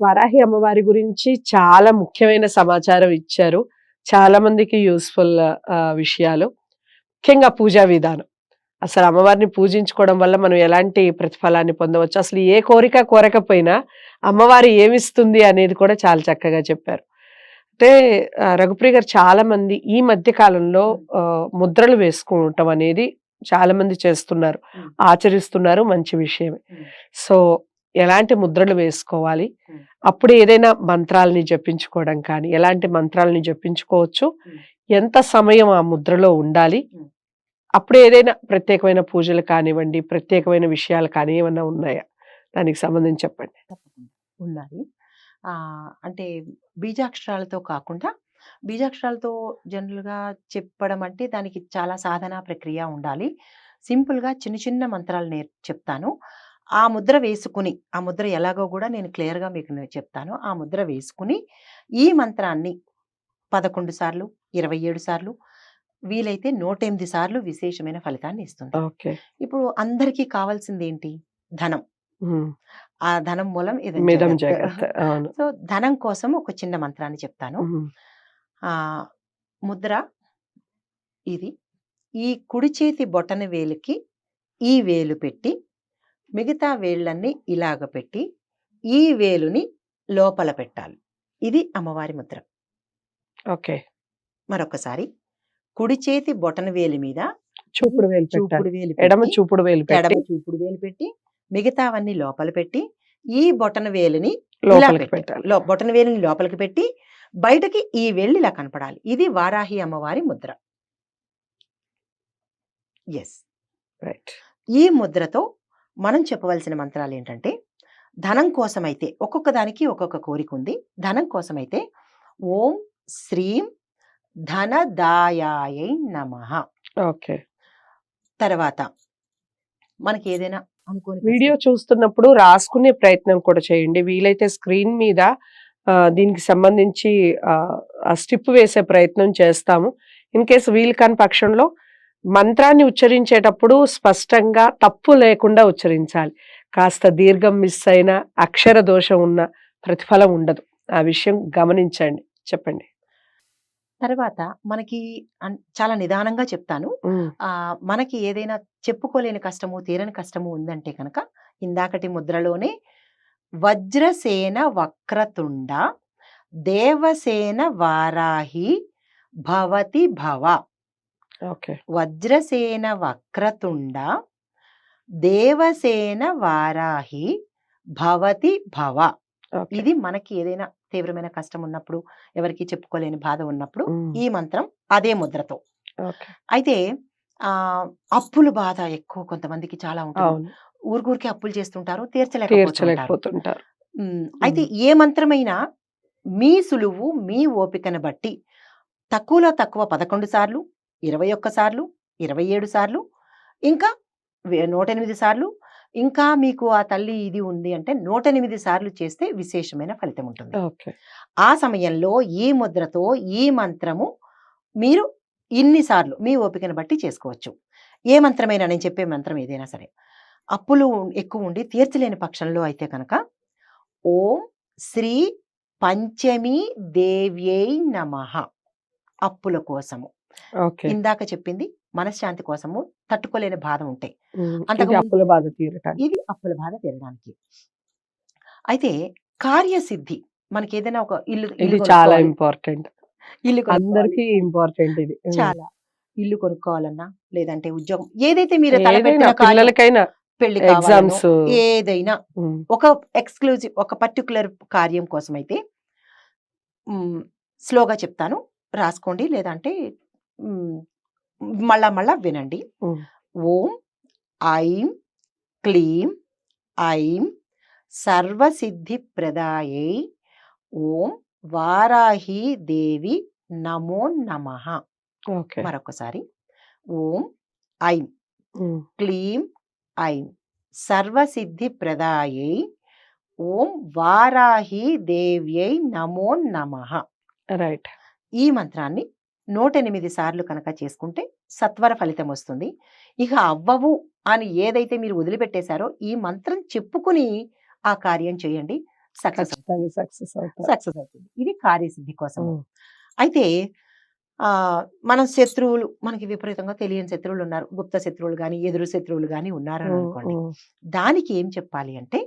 వరాహి అమ్మవారి గురించి చాలా ముఖ్యమైన సమాచారం ఇచ్చారు. చాలా మందికి యూస్ఫుల్ విషయాలు. ముఖ్యంగా పూజా విధానం. అసలు అమ్మవారిని పూజించుకోవడం వల్ల మనం ఎలాంటి ప్రతిఫలాన్ని పొందవచ్చు? అసలు ఏ కోరిక కోరకపోయినా అమ్మవారి ఏమిస్తుంది అనేది కూడా చాలా చక్కగా చెప్పారు. అంటే ఆ, రఘుప్రియ గారు చాలా మంది ఈ మధ్య కాలంలో ముద్రలు వేసుకోవటం అనేది చాలా మంది చేస్తున్నారు. ఆచరిస్తున్నారు మంచి విషయమే. సో ఎలాంటి ముద్రలు వేసుకోవాలి. అప్పుడు ఏదైనా మంత్రాలని జపించుకోవడం కానీ ఎలాంటి మంత్రాలని జపించుకోవచ్చు. ఎంత సమయం ఆ ముద్రలో ఉండాలి. అప్పుడు ఏదైనా ప్రత్యేకమైన పూజలు కానివ్వండి ప్రత్యేకమైన విషయాలు కానీ ఏమన్నా ఉన్నాయా? దానికి సంబంధించి చెప్పండి. ఆ, అంటే బీజాక్షరాలతో కాకుండా బీజాక్షరాలతో జనరల్గా చెప్పడం అంటే దానికి చాలా సాధన ప్రక్రియ ఉండాలి. సింపుల్గా చిన్న చిన్న మంత్రాలు నేర్ చెప్తాను. ఆ ముద్ర వేసుకుని ఆ ముద్ర ఎలాగో కూడా నేను క్లియర్గా మీకు నేను చెప్తాను. ఆ ముద్ర వేసుకుని ఈ మంత్రాన్ని పదకొండు సార్లు ఇరవై ఏడు సార్లు వీలైతే నూట ఎనిమిది సార్లు విశేషమైన ఫలితాన్ని ఇస్తుంది. ఓకే. ఇప్పుడు అందరికీ కావాల్సింది ఏంటి ధనం ఆ ధనం మూలం సో ధనం కోసం ఒక చిన్న మంత్రాన్ని చెప్తాను. ఆ ముద్ర ఇది. ఈ కుడి చేతి బొటన వేలుకి ఈ వేలు పెట్టి మిగతా వేళ్ళన్నీ ఇలాగ పెట్టి ఈ వేలుని లోపల పెట్టాలి. ఇది అమ్మవారి ముద్ర. ఓకే. మరొకసారి కుడి చేతి బొటన వేలు మీద చూపుడు వేలు చూపుడు వేలు ఎడమ చూపుడు వేలు ఎడమ చూపుడు వేలు పెట్టి మిగతావన్నీ లోపల పెట్టి ఈ బొటన వేలుని లోపలికి పెట్టాలి. బొటన వేలుని లోపలికి పెట్టి బయటకి ఈ వేళ్ళు ఇలా కనపడాలి. ఇది వారాహి అమ్మవారి ముద్ర. ఎస్ రైట్ ఈ ముద్రతో మనం చెప్పవలసిన మంత్రాలు ఏంటంటే ధనం కోసమైతే ఒక్కొక్క దానికి ఒక్కొక్క కోరిక ఉంది. ధనం కోసమైతే ఓం శ్రీం ధనదాయాయై నమః. ఓకే. తర్వాత మనకి ఏదైనా అనుకోని వీడియో చూస్తున్నప్పుడు రాసుకునే ప్రయత్నం కూడా చేయండి. వీలైతే స్క్రీన్ మీద దీనికి సంబంధించి స్టిప్ వేసే ప్రయత్నం చేస్తాము. ఇన్ కేసు వీలు కాని పక్షంలో మంత్రాన్ని ఉచ్చరించేటప్పుడు స్పష్టంగా తప్పు లేకుండా ఉచ్చరించాలి. కాస్త దీర్ఘం మిస్ అయినా అక్షర దోషం ఉన్న ప్రతిఫలం ఉండదు. ఆ విషయం గమనించండి. చెప్పండి. తర్వాత మనకి చాలా నిదానంగా చెప్తాను. మనకి ఏదైనా చెప్పుకోలేని కష్టము తీరని కష్టము ఉందంటే కనుక ఇందాకటి ముద్రలోనే వజ్రసేన వక్రతుండ దేవసేన వారాహి భవతి భవ వజ్రసేన వక్రతుండ దేవసేన వారాహి భవతి భవ. ఇది మనకి ఏదైనా తీవ్రమైన కష్టం ఉన్నప్పుడు ఎవరికి చెప్పుకోలేని బాధ ఉన్నప్పుడు ఈ మంత్రం అదే ముద్రతో. అయితే ఆ అప్పుల బాధ ఎక్కువ కొంతమందికి చాలా ఉంటుంది. ఊరికూరికి అప్పులు చేస్తుంటారు తీర్చలేకపోతుంటారు. అయితే ఏ మంత్రమైనా మీ సులువు మీ ఓపికను బట్టి తక్కువలో తక్కువ పదకొండు సార్లు ఇరవై ఒక్క సార్లు ఇరవై ఏడు సార్లు ఇంకా నూట ఎనిమిది సార్లు ఇంకా మీకు ఆ తల్లి ఇది ఉంది అంటే నూట ఎనిమిది సార్లు చేస్తే విశేషమైన ఫలితం ఉంటుంది. ఓకే. ఆ సమయంలో ఈ ముద్రతో ఈ మంత్రము మీరు ఇన్నిసార్లు మీ ఓపికను బట్టి చేసుకోవచ్చు. ఏ మంత్రమైనా నేను చెప్పే మంత్రం ఏదైనా సరే. అప్పులు ఎక్కువ ఉండి తీర్చలేని పక్షంలో అయితే కనుక ఓం శ్రీ పంచమి దేవ్యై నమః అప్పుల కోసము. ఇందాక చెప్పింది మనశ్శాంతి కోసము తట్టుకోలేని బాధ ఉంటాయి అంతకు అప్పుల బాధ తీరటానికి. ఇది అప్పుల బాధ తీరడానికి. అయితే కార్యసిద్ధి మనకి ఏదైనా ఒక ఇల్లు ఇది ఇల్లు చాలా. ఇంపార్టెంట్. ఇల్లు. అందరికి ఇంపార్టెంట్ ఇది. చాలా. ఇల్లు కొనుక్కోవాలన్నా లేదంటే ఉద్యోగం ఏదైతే మీరు పిల్లలకైనా పెళ్ళి ఎగ్జామ్స్. ఏదైనా ఒక ఎక్స్క్లూజివ్ ఒక పర్టికులర్ కార్యం కోసం అయితే స్లోగా చెప్తాను. రాసుకోండి లేదంటే మళ్ళా మళ్ళా వినండి. ఓం ఐం క్లీం ఐం సర్వసిద్ధి ప్రదాయై ఓం వారాహి దేవి నమో నమః. మరొకసారి. ఓం ఐం క్లీం ఐం సర్వసిద్ధి ప్రదాయై ఓం వారాహి దేవ్యై నమో నమః. రైట్. ఈ మంత్రాన్ని నూట ఎనిమిది సార్లు కనుక చేసుకుంటే సత్వర ఫలితం వస్తుంది. ఇక అవ్వవు అని ఏదైతే మీరు వదిలిపెట్టేశారో ఈ మంత్రం చెప్పుకుని ఆ కార్యం చేయండి. సక్సెస్ సక్సెస్ సక్సెస్ అవుతుంది. ఇది కార్యసిద్ధి కోసం. అయితే ఆ మనం శత్రువులు మనకి విపరీతంగా తెలియని శత్రువులు ఉన్నారు. గుప్త శత్రువులు కానీ ఎదురు శత్రువులు కానీ ఉన్నారు అనుకోండి. దానికి ఏం చెప్పాలి అంటే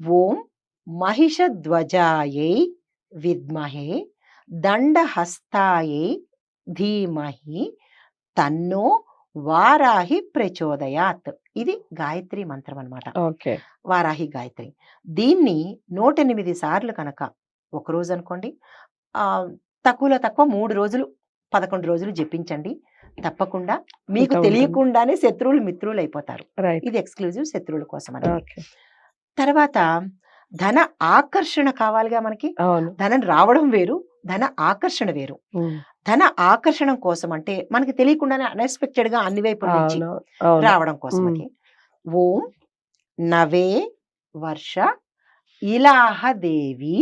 ఓం మహిషధ్వజాయై విద్మహే దండహస్తాయై ధీమహి తన్నో వారాహి ప్రచోదయాత్. ఇది గాయత్రి మంత్రం అన్నమాట. ఓకే. వారాహి గాయత్రి. దీన్ని నూట ఎనిమిది సార్లు కనుక ఒక రోజు అనుకోండి ఆ, తక్కువలో తక్కువ మూడు రోజులు పదకొండు రోజులు జపించండి. తప్పకుండా మీకు. తెలియకుండానే శత్రువులు మిత్రులు అయిపోతారు. ఇది ఎక్స్క్లూజివ్ శత్రువుల కోసం ఓకే. తర్వాత ధన ఆకర్షణ కావాలిగా మనకి. ధనం రావడం వేరు ధన ఆకర్షణ వేరు. ధన ఆకర్షణ కోసం అంటే మనకి తెలియకుండానే అన్ఎక్స్పెక్టెడ్గా అన్ని వైపుల నుంచి అవును. అవును. రావడం కోసం. అది. ఓం నవే వర్ష ఇలాహదేవి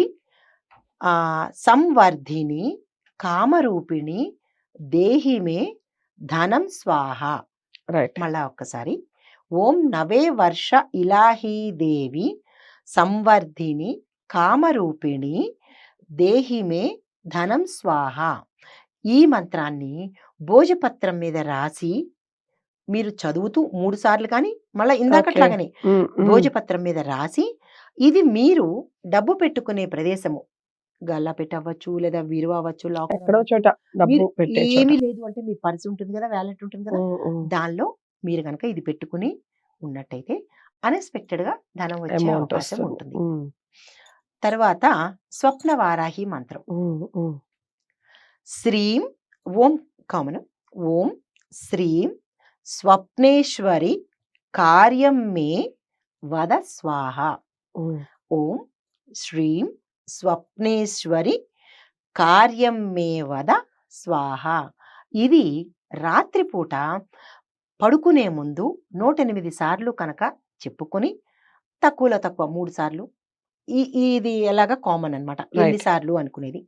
ఆ సంవర్ధిని కామరూపిణి దేహిమే ధనం స్వాహ. రైట్. మళ్ళా ఒక్కసారి. ఓం నవే వర్ష ఇలాహీదేవి సంవర్ధిని కామరూపిణి దేహిమే ధనం స్వాహ. ఈ మంత్రాన్ని భోజపత్రం మీద రాసి మీరు చదువుతూ మూడు సార్లు కానీ మళ్ళీ ఇందాకట్లాగనే. భోజపత్రం మీద రాసి ఇది మీరు డబ్బు పెట్టుకునే ప్రదేశము. గల్లా పెట్టవచ్చు లేదా విరువ అవ్వచ్చు. ఏమీ లేదు అంటే మీ పర్స్ ఉంటుంది కదా వ్యాలెట్ ఉంటుంది కదా. దానిలో మీరు కనుక ఇది పెట్టుకుని ఉన్నట్టయితే అన్ఎక్స్పెక్టెడ్గా ధనం వచ్చే అవకాశం ఉంటుంది. తర్వాత స్వప్న వారాహి మంత్రం. శ్రీం ఓం కామన్. ఓం శ్రీం స్వప్నేశ్వరి కార్యం మే వద స్వాహ. ఓం! శ్రీం స్వప్నేశ్వరి కార్యం మే వద స్వాహ. ఇది రాత్రిపూట పడుకునే ముందు నూట ఎనిమిది సార్లు కనుక చెప్పుకొని తక్కువలో తక్కువ మూడు సార్లు ఈ ఇది ఎలాగా కామన్ అన్నమాట. ఎన్ని Right. సార్లు అనుకునేది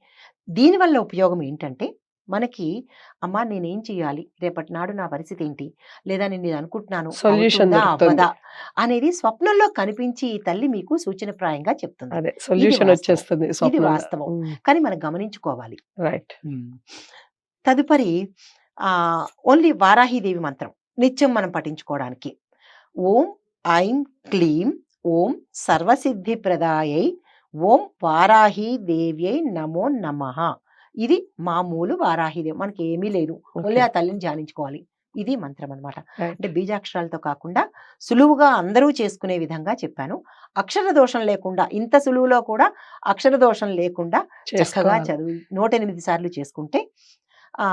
దీనివల్ల ఉపయోగం ఏంటంటే మనకి అమ్మా నేనేం చేయాలి? రేపటి నాడు నా పరిస్థితి ఏంటి? లేదా నేను ఇది అనుకుంటున్నాను Solution అవుతుందా, దొరుకుతుంది. అవ్వదా? అనేది స్వప్నంలో కనిపించి ఈ తల్లి మీకు సూచనప్రాయంగా చెప్తుంది. అదే సొల్యూషన్ వాస్తవం. వచ్చేస్తుంది వాస్తవం. కానీ మనం గమనించుకోవాలి. రైట్. తదుపరి ఆ ఓన్లీ వారాహిదేవి మంత్రం. నిత్యం మనం పఠించుకోవడానికి. ఓం ఐం క్లీం ఓం సర్వసిద్ధి ప్రదాయై ఓం వారాహి దేవ్యై నమో నమః. ఇది మామూలు వారాహిదేవి మనకి ఏమీ లేదు. ఓన్లీ ఆ తల్లిని ధ్యానించుకోవాలి. ఇది మంత్రం అన్నమాట. అంటే బీజాక్షరాలతో కాకుండా సులువుగా అందరూ చేసుకునే విధంగా చెప్పాను. అక్షర దోషం లేకుండా ఇంత సులువులో కూడా అక్షర దోషం లేకుండా చక్కగా చదువు నూట ఎనిమిది సార్లు చేసుకుంటే ఆ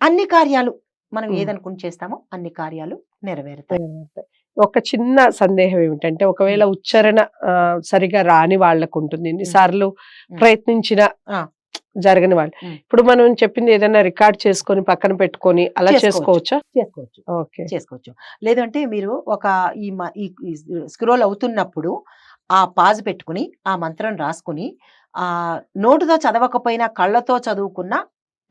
అన్ని కార్యాలు మనం. ఏదనుకుని చేస్తామో అన్ని కార్యాలు నెరవేరుతాయి. ఒక చిన్న సందేహం ఏమిటంటే ఒకవేళ ఉచ్చారణ సరిగా రాని వాళ్ళకు ఉంటుంది ఎన్నిసార్లు ప్రయత్నించిన. జరగని వాళ్ళు. ఇప్పుడు మనం చెప్పింది ఏదైనా రికార్డ్ చేసుకొని పక్కన పెట్టుకొని అలా చేసుకోవచ్చు. చేసుకోవచ్చా? ఓకే. చేసుకోవచ్చు. లేదంటే మీరు ఒక ఈ స్క్రోల్ అవుతున్నప్పుడు ఆ పాజ్ పెట్టుకుని ఆ మంత్రం రాసుకుని ఆ నోటుతో చదవకపోయినా కళ్ళతో చదువుకున్న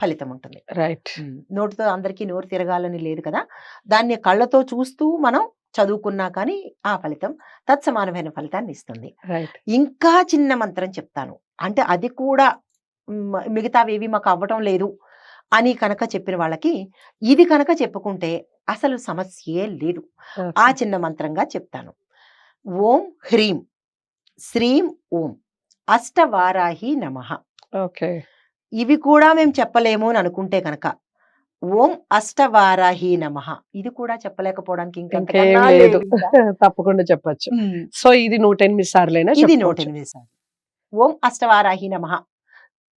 ఫలితం ఉంటుంది రైట్ నోటితో అందరికీ నోరు తిరగాలని లేదు కదా! దాన్ని కళ్ళతో చూస్తూ మనం చదువుకున్నా కానీ ఆ ఫలితం తత్సమానమైన ఫలితాన్ని ఇస్తుంది. ఇంకా చిన్న మంత్రం చెప్తాను. అంటే అది కూడా మిగతావేవి మాకు అవ్వటం లేదు అని కనుక చెప్పిన వాళ్ళకి ఇది కనుక చెప్పుకుంటే అసలు సమస్యే లేదు. ఆ చిన్న మంత్రంగా చెప్తాను. ఓం హ్రీం. శ్రీం ఓం. అష్టవారాహి నమః. ఓకే. ఇవి కూడా మేము చెప్పలేము అని అనుకుంటే కనుక ఓం అష్టవారాహి నమః. ఇది కూడా చెప్పలేకపోవడానికి ఇంకా లేదు. తప్పకుండా చెప్పొచ్చు. సో ఇది నూట ఎనిమిది సార్లైనా ఇది నూట. ఎనిమిది సార్లు. ఓం అష్టవారాహి నమః.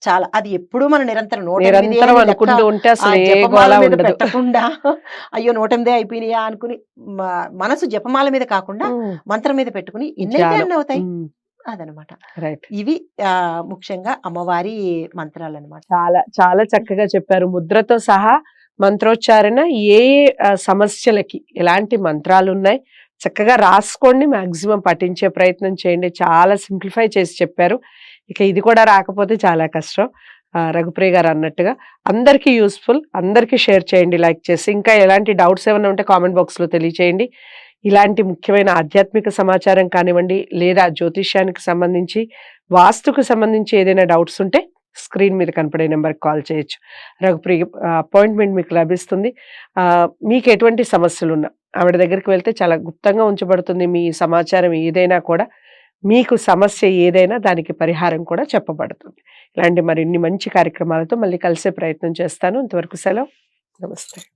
చాలా అది ఎప్పుడు మనం నిరంతరం నూట ఎనిమిది పెట్టకుండా అయ్యో నూట ఎనిమిదే అయిపోయినాయా అనుకుని మనసు జపమాల మీద కాకుండా మంత్రం మీద పెట్టుకుని ఎన్నైతే. అన్ని అవుతాయి? అదనమాట. రైట్. ఇవి ముఖ్యంగా అమ్మవారి మంత్రాలు అనమాట చాలా చాలా చక్కగా చెప్పారు. ముద్రతో సహా మంత్రోచ్చారణ ఏ సమస్యలకి ఎలాంటి మంత్రాలు ఉన్నాయి చక్కగా రాసుకోండి మాక్సిమం పఠించే ప్రయత్నం చేయండి. చాలా సింప్లిఫై చేసి చెప్పారు. ఇక ఇది కూడా రాకపోతే చాలా కష్టం. రఘుప్రియ గారు అన్నట్టుగా అందరికీ యూస్ఫుల్ అందరికీ షేర్ చేయండి లైక్ చేసి. ఇంకా ఎలాంటి డౌట్స్ ఏమైనా ఉంటే కామెంట్ బాక్స్లో తెలియచేయండి. ఇలాంటి ముఖ్యమైన ఆధ్యాత్మిక సమాచారం కానివ్వండి లేదా జ్యోతిష్యానికి సంబంధించి వాస్తుకు సంబంధించి ఏదైనా డౌట్స్ ఉంటే స్క్రీన్ మీద కనపడే నెంబర్కి కాల్ చేయొచ్చు. రఘుప్రియ అపాయింట్మెంట్ మీకు లభిస్తుంది. మీకు ఎటువంటి సమస్యలు ఉన్నా ఆవిడ దగ్గరికి వెళ్తే చాలా గుప్తంగా ఉంచబడుతుంది మీ సమాచారం ఏదైనా కూడా. మీకు సమస్య ఏదైనా దానికి పరిహారం కూడా చెప్పబడుతుంది. ఇలాంటి మరిన్ని మంచి కార్యక్రమాలతో మళ్ళీ కలిసే ప్రయత్నం చేస్తాను. ఇంతవరకు సెలవు. నమస్తే.